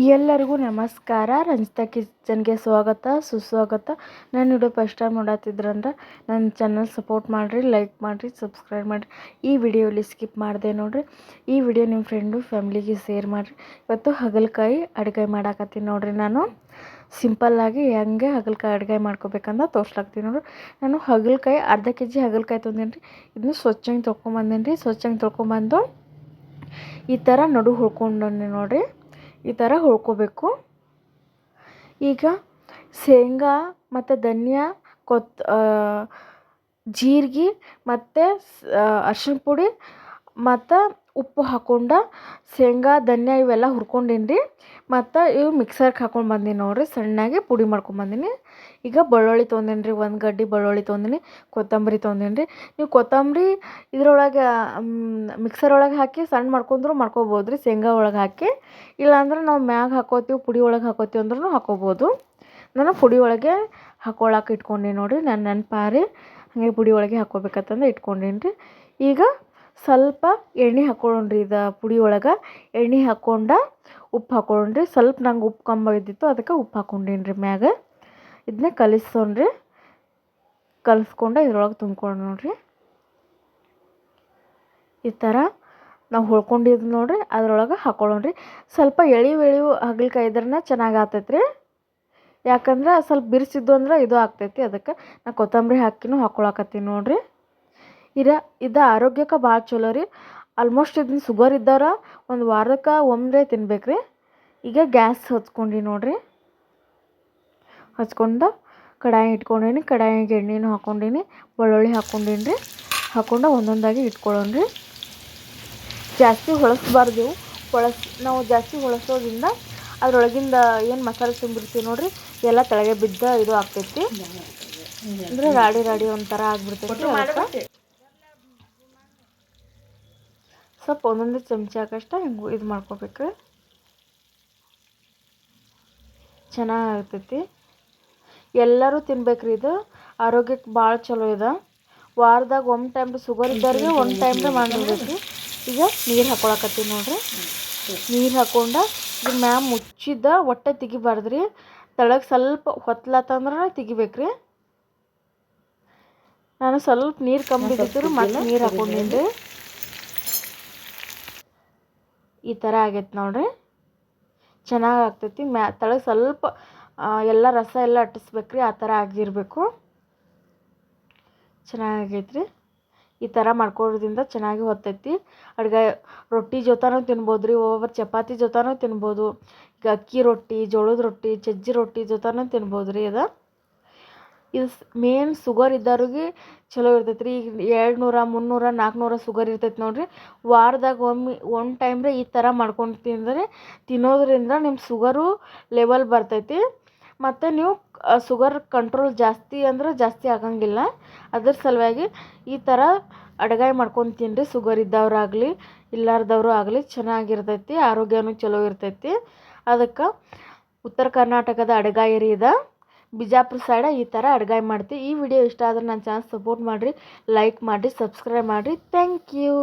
ಎಲ್ಲರಿಗೂ ನಮಸ್ಕಾರ. ರಂಜಿತಾ ಕಿಚನ್ಗೆ ಸ್ವಾಗತ, ಸುಸ್ವಾಗತ. ನಾನು ವಿಡಿಯೋ ಫಸ್ಟ್ ಟೈಮ್ ನೋಡತ್ತಿದ್ರಂದ್ರೆ ನನ್ನ ಚಾನಲ್ ಸಪೋರ್ಟ್ ಮಾಡಿರಿ, ಲೈಕ್ ಮಾಡಿರಿ, ಸಬ್ಸ್ಕ್ರೈಬ್ ಮಾಡಿರಿ. ಈ ವಿಡಿಯೋಲಿ ಸ್ಕಿಪ್ ಮಾಡಿದೆ ನೋಡಿರಿ. ಈ ವಿಡಿಯೋ ನಿಮ್ಮ ಫ್ರೆಂಡು, ಫ್ಯಾಮ್ಲಿಗೆ ಶೇರ್ ಮಾಡಿರಿ. ಇವತ್ತು ಹಗಲಕಾಯಿ ಅಡುಗೆ ಮಾಡಾಕತ್ತೀನಿ ನೋಡಿರಿ ನಾನು. ಸಿಂಪಲ್ಲಾಗಿ ಹೆಂಗೆ ಹಗಲ್ಕಾಯಿ ಅಡುಗೆ ಮಾಡ್ಕೋಬೇಕಂತ ತೋರ್ಸ್ಲಾಕ್ತೀನಿ ನೋಡಿರಿ. ನಾನು ಹಗಲಕಾಯಿ, ಅರ್ಧ ಕೆ ಜಿ ಹಗಲಕಾಯಿ ತೊಂದೇನಿ ರೀ ಇದನ್ನು ಸ್ವಚ್ಛಂಗೆ ತೊಳ್ಕೊಂಬಂದೇನಿ ರೀ ಸ್ವಚ್ಛಂಗೆ ತೊಗೊಂಬಂದು ಈ ಥರ ನಡು ಹುಳ್ಕೊಂಡೆ ನೋಡಿರಿ. ಈ ಥರ ಹುಳ್ಕೋಬೇಕು. ಈಗ ಶೇಂಗಾ ಮತ್ತು ಧನಿಯಾ ಕೊತ್ ಜೀರಿಗೆ ಮತ್ತು ಅರ್ಶಿಣ ಪುಡಿ ಮತ್ತು ಉಪ್ಪು ಹಾಕ್ಕೊಂಡು ಶೇಂಗಾ, ಧನ್ಯ ಇವೆಲ್ಲ ಹುರ್ಕೊಂಡೀನಿ ರೀ ಮತ್ತು ಇವು ಮಿಕ್ಸರ್ಗೆ ಹಾಕ್ಕೊಂಡು ಬಂದೀನಿ ನೋಡಿರಿ, ಸಣ್ಣಗೆ ಪುಡಿ ಮಾಡ್ಕೊಂಬಂದೀನಿ ಈಗ ಬೆಳ್ಳುಳ್ಳಿ ತೊಗೊಂಡೀನಿ ರೀ ಒಂದು ಗಡ್ಡಿ ಬೆಳ್ಳುಳ್ಳಿ ತೊಗೊಂದೀನಿ ಕೊತ್ತಂಬರಿ ತೊಗೊಂಡೀನಿ ರೀ ನೀವು ಕೊತ್ತಂಬರಿ ಇದ್ರೊಳಗೆ ಮಿಕ್ಸರ್ ಒಳಗೆ ಹಾಕಿ ಸಣ್ಣ ಮಾಡ್ಕೊಂಡ್ರು ಮಾಡ್ಕೊಬೋದು ರೀ ಶೇಂಗಾ ಒಳಗೆ ಹಾಕಿ. ಇಲ್ಲಾಂದ್ರೆ ನಾವು ಮ್ಯಾಗ ಹಾಕೋತೀವಿ, ಪುಡಿ ಒಳಗೆ ಹಾಕೋತೀವಿ ಅಂದ್ರೂ ಹಾಕೋಬೋದು. ನಾನು ಪುಡಿ ಒಳಗೆ ಹಾಕೊಳಕ್ಕೆ ಇಟ್ಕೊಂಡೀನಿ ನೋಡಿರಿ ನನ್ನ ನೆನಪಾರಿ ಹಾಗೆ ಪುಡಿ ಒಳಗೆ ಹಾಕ್ಕೋಬೇಕಂತಂದು ಇಟ್ಕೊಂಡೀನಿ ರೀ ಈಗ ಸ್ವಲ್ಪ ಎಣ್ಣೆ ಹಾಕ್ಕೊಂಡ್ರಿ ಇದು ಪುಡಿ ಒಳಗೆ. ಎಣ್ಣೆ ಹಾಕ್ಕೊಂಡು ಉಪ್ಪು ಹಾಕ್ಕೊಂಡ್ರಿ ಸ್ವಲ್ಪ ನಂಗೆ ಉಪ್ಪು ಕಮ್ಮಿ ಇದ್ದಿತ್ತು, ಅದಕ್ಕೆ ಉಪ್ಪು ಹಾಕ್ಕೊಂಡೀನಿ ರೀ ಮ್ಯಾಗ. ಇದನ್ನ ಕಲಿಸೋಣ್ರಿ ಕಲಿಸ್ಕೊಂಡು ಇದ್ರೊಳಗೆ ತುಂಬ್ಕೊಂಡು ನೋಡ್ರಿ. ಈ ಥರ ನಾವು ಹೊಳ್ಕೊಂಡಿದ್ದು ನೋಡ್ರಿ, ಅದ್ರೊಳಗೆ ಹಾಕ್ಕೊಳ್ಳೋಣ್ರಿ ಸ್ವಲ್ಪ ಎಳಿವು ಎಳಿವು ಹಗ್ಲಿಕಾಯಿ ಇದ್ರೆ ಚೆನ್ನಾಗಿ ಆತೈತ್ರಿ ಯಾಕಂದ್ರೆ ಸ್ವಲ್ಪ ಬಿರ್ಸಿದ್ದು ಅಂದ್ರೆ ಇದು ಆಗ್ತೈತಿ, ಅದಕ್ಕೆ ನಾ ಕೊತ್ತಂಬರಿ ಹಾಕಿನೂ ಹಾಕ್ಕೊಳಕತ್ತೀನಿ ನೋಡ್ರಿ. ಇರ ಇದ ಆರೋಗ್ಯಕ್ಕೆ ಭಾಳ ಚಲೋ ರೀ. ಆಲ್ಮೋಸ್ಟ್ ಇದನ್ನ ಶುಗರ್ ಇದ್ದವ್ರು ಒಂದು ವಾರಕ್ಕೆ ಒಮ್ಮೆ ತಿನ್ಬೇಕು ರೀ ಈಗ ಗ್ಯಾಸ್ ಹಚ್ಕೊಂಡು ನೋಡಿರಿ. ಹಚ್ಕೊಂಡು ಕಡಾಯಿ ಇಟ್ಕೊಂಡೀನಿ ಕಡಾಯಿಗೆ ಎಣ್ಣೆನೂ ಹಾಕ್ಕೊಂಡೀನಿ ಬೆಳ್ಳುಳ್ಳಿ ಹಾಕೊಂಡೀನಿ ರೀ ಹಾಕೊಂಡು ಒಂದೊಂದಾಗಿ ಇಟ್ಕೊಳ್ಳೋಣ್ರಿ. ಜಾಸ್ತಿ ಹೊಳಸ್ಬಾರ್ದು ಹೊಳಸ್ ನಾವು ಜಾಸ್ತಿ ಹೊಳಸೋದ್ರಿಂದ ಅದರೊಳಗಿಂದ ಏನು ಮಸಾಲೆ ತುಂಬಿರ್ತೀವಿ ನೋಡಿರಿ ಎಲ್ಲ ತೆಳಗೆ ಬಿದ್ದ ಇದು ಆಗ್ತೈತಿ. ಅಂದರೆ ರಾಡಿ ರಾಡಿ ಒಂಥರ ಆಗ್ಬಿಡ್ತೈತಿ ಅದಕ್ಕೆ ಸ್ವಲ್ಪ ಒಂದೊಂದು ಚಮಚ ಹಾಕಷ್ಟ ಹಿಂಗೆ ಇದು ಮಾಡ್ಕೋಬೇಕು. ಚೆನ್ನಾಗಿರ್ತೈತಿ. ಎಲ್ಲರೂ ತಿನ್ಬೇಕ್ರಿ ಇದು. ಆರೋಗ್ಯಕ್ಕೆ ಭಾಳ ಚಲೋ ಇದೆ. ವಾರದಾಗ ಒಂದು ಟೈಮ್ ಶುಗರ್ ಇದ್ದವ್ರಿಗೆ ಒಂದು ಟೈಮ್ ಮಾಡಿರ್ಬೇಕು ಈಗ ನೀರು ಹಾಕೊಳಕತ್ತೀವಿ ನೋಡ್ರಿ. ನೀರು ಹಾಕ್ಕೊಂಡು ಇದು ಮ್ಯಾಮ್ ಮುಚ್ಚಿದ್ದ ಒಟ್ಟೆ ತೆಗಿಬಾರ್ದ್ರಿ. ತಳಗೆ ತೆಳಗೆ ಸ್ವಲ್ಪ ಹೊತ್ತಲತ್ತಂದ್ರೆ ತೆಗಿಬೇಕ್ರಿ. ನಾನು ಸ್ವಲ್ಪ ನೀರು ಕಮ್ಮಿ ಬಿದ್ದಿದ್ರು ಮತ್ತೆ ನೀರು ಹಾಕೊಂಡಿನಿ. ರೀ ಈ ಥರ ಆಗೈತೆ ನೋಡ್ರಿ. ಚೆನ್ನಾಗಿ ಆಗ್ತೈತಿ. ಮ್ಯಾ, ತಳಗೆ ಸ್ವಲ್ಪ ಎಲ್ಲ ರಸ ಎಲ್ಲ ಅಟ್ಟಿಸ್ಬೇಕ್ರಿ, ಆ ಥರ ಆಗಿರಬೇಕು. ಚೆನ್ನಾಗೈತೆ ರೀ ಈ ಥರ ಮಾಡ್ಕೊಡೋದ್ರಿಂದ ಚೆನ್ನಾಗಿ ಹೊತ್ತೈತಿ. ಅಡುಗೆ, ರೊಟ್ಟಿ ಜೊತೆನೂ ತಿನ್ಬೋದು ರೀ ಒಬ್ಬೊಬ್ಬರು ಚಪಾತಿ ಜೊತೆನೂ ತಿನ್ಬೋದು. ಈಗ ಅಕ್ಕಿ ರೊಟ್ಟಿ, ಜೋಳದ ರೊಟ್ಟಿ, ಸಜ್ಜಿ ರೊಟ್ಟಿ ಜೊತೆನೂ ತಿನ್ಬೋದು ರೀ ಇದು ಇದು ಮೇನ್ ಸುಗರ್ ಇದ್ದವ್ರಿಗೆ ಚಲೋ ಇರ್ತೈತೆ ರೀ ಈಗ ಎರಡು ನೂರ ಮುನ್ನೂರ ನಾಲ್ಕುನೂರ ಸುಗರ್ ಇರ್ತೈತೆ ನೋಡಿರಿ. ವಾರದಾಗ ಒಮ್ಮೆ ಒನ್ ಟೈಮ್ರೆ ಈ ಥರ ಮಾಡ್ಕೊಂಡು ತಿಂದರೆ, ತಿನ್ನೋದ್ರಿಂದ ನಿಮ್ಮ ಶುಗರು ಲೆವೆಲ್ ಬರ್ತೈತಿ. ಮತ್ತು ನೀವು ಸುಗರ್ ಕಂಟ್ರೋಲ್ ಜಾಸ್ತಿ ಅಂದ್ರೆ ಜಾಸ್ತಿ ಆಗಂಗಿಲ್ಲ. ಅದ್ರ ಸಲುವಾಗಿ ಈ ಥರ ಅಡುಗೆ ಮಾಡ್ಕೊಂಡು ತಿನ್ನಿರಿ ಶುಗರ್ ಇದ್ದವ್ರಾಗಲಿ ಇಲ್ಲಾರ್ದವರು ಆಗಲಿ ಚೆನ್ನಾಗಿರ್ತೈತಿ, ಆರೋಗ್ಯನೂ ಚಲೋ ಇರ್ತೈತಿ. ಅದಕ್ಕೆ ಉತ್ತರ ಕರ್ನಾಟಕದ ಅಡುಗೆ ರೀ ಇದು. ಬಿಜಾಪುರ ಸೈಡ ಈ ಥರ ಅಡುಗೆ ಮಾಡ್ತೀವಿ ಈ ವಿಡಿಯೋ ಇಷ್ಟ ಆದರೆ ನನ್ನ ಚಾನಲ್ ಸಪೋರ್ಟ್ ಮಾಡಿರಿ ಲೈಕ್ ಮಾಡಿರಿ ಸಬ್ಸ್ಕ್ರೈಬ್ ಮಾಡಿರಿ. Thank you